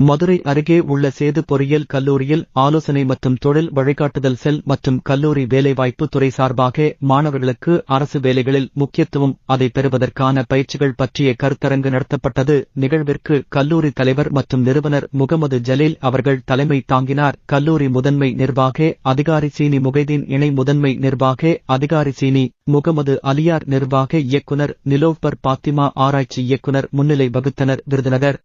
மதுரை அருகே உள்ள சேது பொறியியல் கல்லூரியில் ஆலோசனை மற்றும் தொழில் வழிகாட்டுதல் செல் மற்றும் கல்லூரி வேலைவாய்ப்பு துறை சார்பாக மாணவர்களுக்கு அரசு வேலைகளில் முக்கியத்துவம் அதை பெறுவதற்கான பயிற்சிகள் பற்றிய கருத்தரங்கு நடத்தப்பட்டது. நிகழ்விற்கு கல்லூரி தலைவர் மற்றும் நிறுவனர் முகமது ஜலீல் அவர்கள் தலைமை தாங்கினார். கல்லூரி முதன்மை நிர்வாக அதிகாரி சீனி முகைதீன் இணை முதன்மை நிர்வாக அதிகாரி சீனி முகமது அலியார் நிர்வாக இயக்குனர் நிலோஃபர் பாத்திமா ஆராய்ச்சி இயக்குனர் முன்னிலை வகுத்தனர் விருதுநகர்.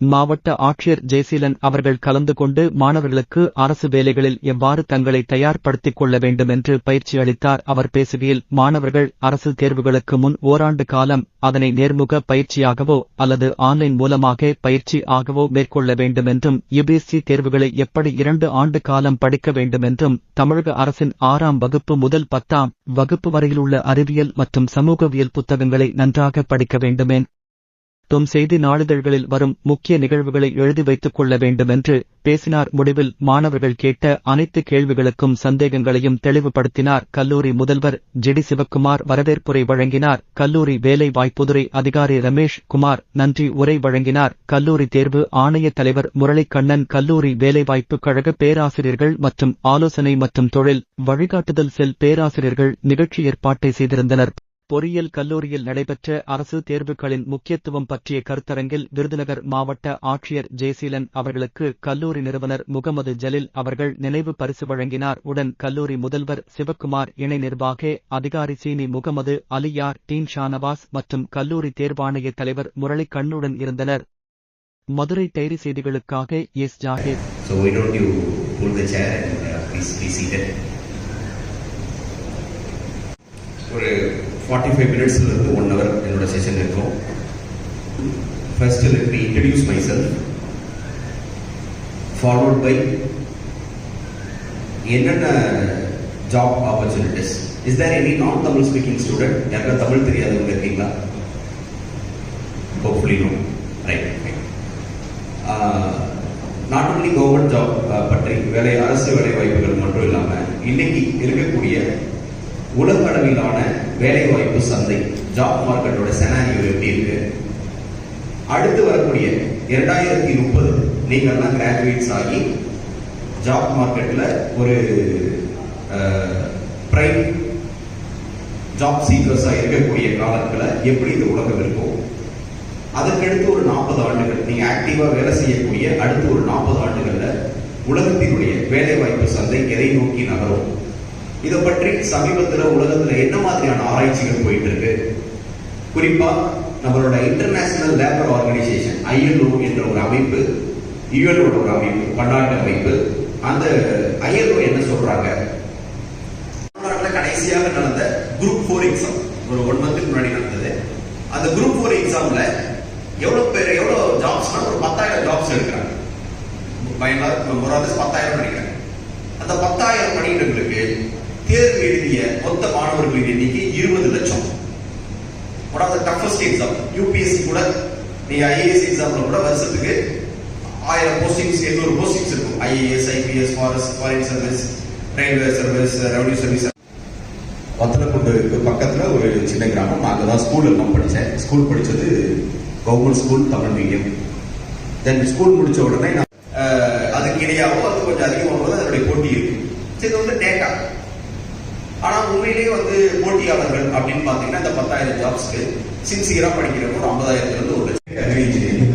மாவட்ட ஆட்சியர் ஜெயசீலன் அவர்கள் கலந்து கொண்டு மாணவர்களுக்கு அரசு வேலைகளில் எவ்வாறு தங்களை தயார்படுத்திக் கொள்ள வேண்டும் என்று பயிற்சி அளித்தார். அவர் பேசுகையில் மாணவர்கள் அரசு தேர்வுகளுக்கு முன் ஓராண்டு காலம் அதனை நேர்முக பயிற்சியாகவோ அல்லது ஆன்லைன் மூலமாக பயிற்சி ஆகவோ மேற்கொள்ள வேண்டும் என்றும் யுபிஎஸ்சி தேர்வுகளை எப்படி இரண்டு ஆண்டு காலம் படிக்க வேண்டும் என்றும் தமிழக அரசின் ஆறாம் வகுப்பு முதல் பத்தாம் வகுப்பு வரையிலுள்ள அறிவியல் மற்றும் சமூகவியல் புத்தகங்களை நன்றாக படிக்க வேண்டுமேன். தும் செய்தி நாளிதழ்களில் வரும் முக்கிய நிகழ்வுகளை எழுதி வைத்துக் கொள்ள வேண்டும் என்று பேசினார். முடிவில் மாணவர்கள் கேட்ட அனைத்து கேள்விகளுக்கும் சந்தேகங்களையும் தெளிவுபடுத்தினார். கல்லூரி முதல்வர் ஜெடி சிவக்குமார் வரவேற்புரை வழங்கினார். கல்லூரி வேலை வாய்ப்புதுறை அதிகாரி ரமேஷ் குமார் நன்றி உரை வழங்கினார். கல்லூரி தேர்வு ஆணைய தலைவர் முரளிக்கண்ணன் கல்லூரி வேலைவாய்ப்பு கழக பேராசிரியர்கள் மற்றும் ஆலோசனை மற்றும் தொழில் வழிகாட்டுதல் செல் பேராசிரியர்கள் நிகழ்ச்சி ஏற்பாட்டை செய்திருந்தனர். பொறியியல் கல்லூரியில் நடைபெற்ற அரசு தேர்வுகளின் முக்கியத்துவம் பற்றிய கருத்தரங்கில் விருதுநகர் மாவட்ட ஆட்சியர் ஜெயசீலன் அவர்களுக்கு கல்லூரி நிறுவனர் முகமது ஜலீல் அவர்கள் நினைவு பரிசு வழங்கினார். உடன் கல்லூரி முதல்வர் சிவக்குமார் இணை நிர்வாக அதிகாரி சீனி முகமது அலியார் டீன் ஷானவாஸ் மற்றும் கல்லூரி தேர்வாணைய தலைவர் முரளி கண்ணுடன் இருந்தனர். மதுரை டைரி செய்திகளுக்காக எஸ். ஜாகிர். ஒரு ஃபார்ட்டி ஃபைவ் மினிட்ஸ்லேருந்து ஒன் ஹவர் என்னோட செஷன் இருக்கும். First let me introduce myself forward by என்னென்ன job opportunities is there any non Tamil speaking student யாருக்கா தமிழ் தெரியாதவங்க இருக்கீங்களா? Hopefully no right not only government job பற்றி வேலை அரசு வேலை வாய்ப்புகள் மட்டும் இல்லாமல் இன்னைக்கு இருக்கக்கூடிய உலக அளவிலான வேலை வாய்ப்பு சந்தை ஜாப் மார்க்கெட்டோட செனாரியோ எப்படி இருக்கு? அடுத்து வரக்கூடிய இரண்டாயிரத்தி முப்பது நீங்கள்லாம் கிராஜுவேட்ஸ் ஆகி ஜாப் மார்க்கெட்டில் ஒரு பிரைம் ஜாப் சீக்கர்ஸாக இருக்கக்கூடிய காலத்தில் எப்படி இந்த உலகம் இருக்கும் அதற்கடுத்து ஒரு நாற்பது ஆண்டுகள் நீங்கள் ஆக்டிவாக வேலை செய்யக்கூடிய அடுத்து ஒரு நாற்பது ஆண்டுகளில் உலகத்தினுடைய வேலைவாய்ப்பு சந்தை எதை நோக்கி நகரும்? இதை பற்றி சமீபத்தில் உலகத்துல என்ன மாதிரியான ஆராய்ச்சிகள் போயிட்டு இருக்கு குறிப்பா நம்மளோட இன்டர்நேஷனல் லேபர் ஆர்கனைசேஷன் ஐஎல்ஓ என்ற ஒரு அமைப்பு யுஎன்ஓட ஒரு அமைப்பு பன்னாட்டு அமைப்பு அந்த ஐஎல்ஓ என்ன சொல்றாங்க? கடைசியாக நடந்த குரூப் ஃபோர் எக்ஸாம் ஒரு ஒன் மந்த்துக்கு முன்னாடி நடந்தது. அந்த குரூப் ஃபோர் எக்ஸாம்ல எவ்வளவு பேர் எவ்வளவு ஜாப்ஸ்னா ஒரு பத்தாயிரம் ஜாப்ஸ் எடுக்கிறாங்க. பயனாளர் பத்தாயிரம் நினைக்கிறாங்க அந்த பத்தாயிரம் பணியிடங்களுக்கு தேர்வு எழுதிய மொத்த மாணவர்களின் எண்ணிக்கை இருபது லட்சம். One of the toughest exam UPSC கூட நீ ஐஏஎஸ் எக்ஸாம்ல கூட வருஷத்துக்கு ஆயிரம் போஸ்டிங்ஸ் எண்ணூறு போஸ்டிங்ஸ் இருக்கும். IAS IPS forest foreign service railway service revenue service வத்தலக்குண்டுக்கு பக்கத்துல ஒரு சின்ன கிராமம். நான் அங்கே தான் ஸ்கூல் எல்லாம் படித்தேன் ஸ்கூல் படிச்சது government school Tamil medium then school முடிச்ச உடனே நான் அஹ், அதுக்கு இடையாகவும் அது கொஞ்சம் அதிகமாக போது அதனுடைய போட்டி இருக்கு. சரி, இது வந்து டேட்டா ஆனா உண்மையிலேயே வந்து போட்டியாளர்கள் அப்படின்னு பாத்தீங்கன்னா இந்த பத்தாயிரம் ஜாப்ஸ்க்கு சின்சியரா படிக்கிறப்போ ஒரு ஐம்பதாயிரத்துல இருந்து ஒரு லட்சம் agri engineering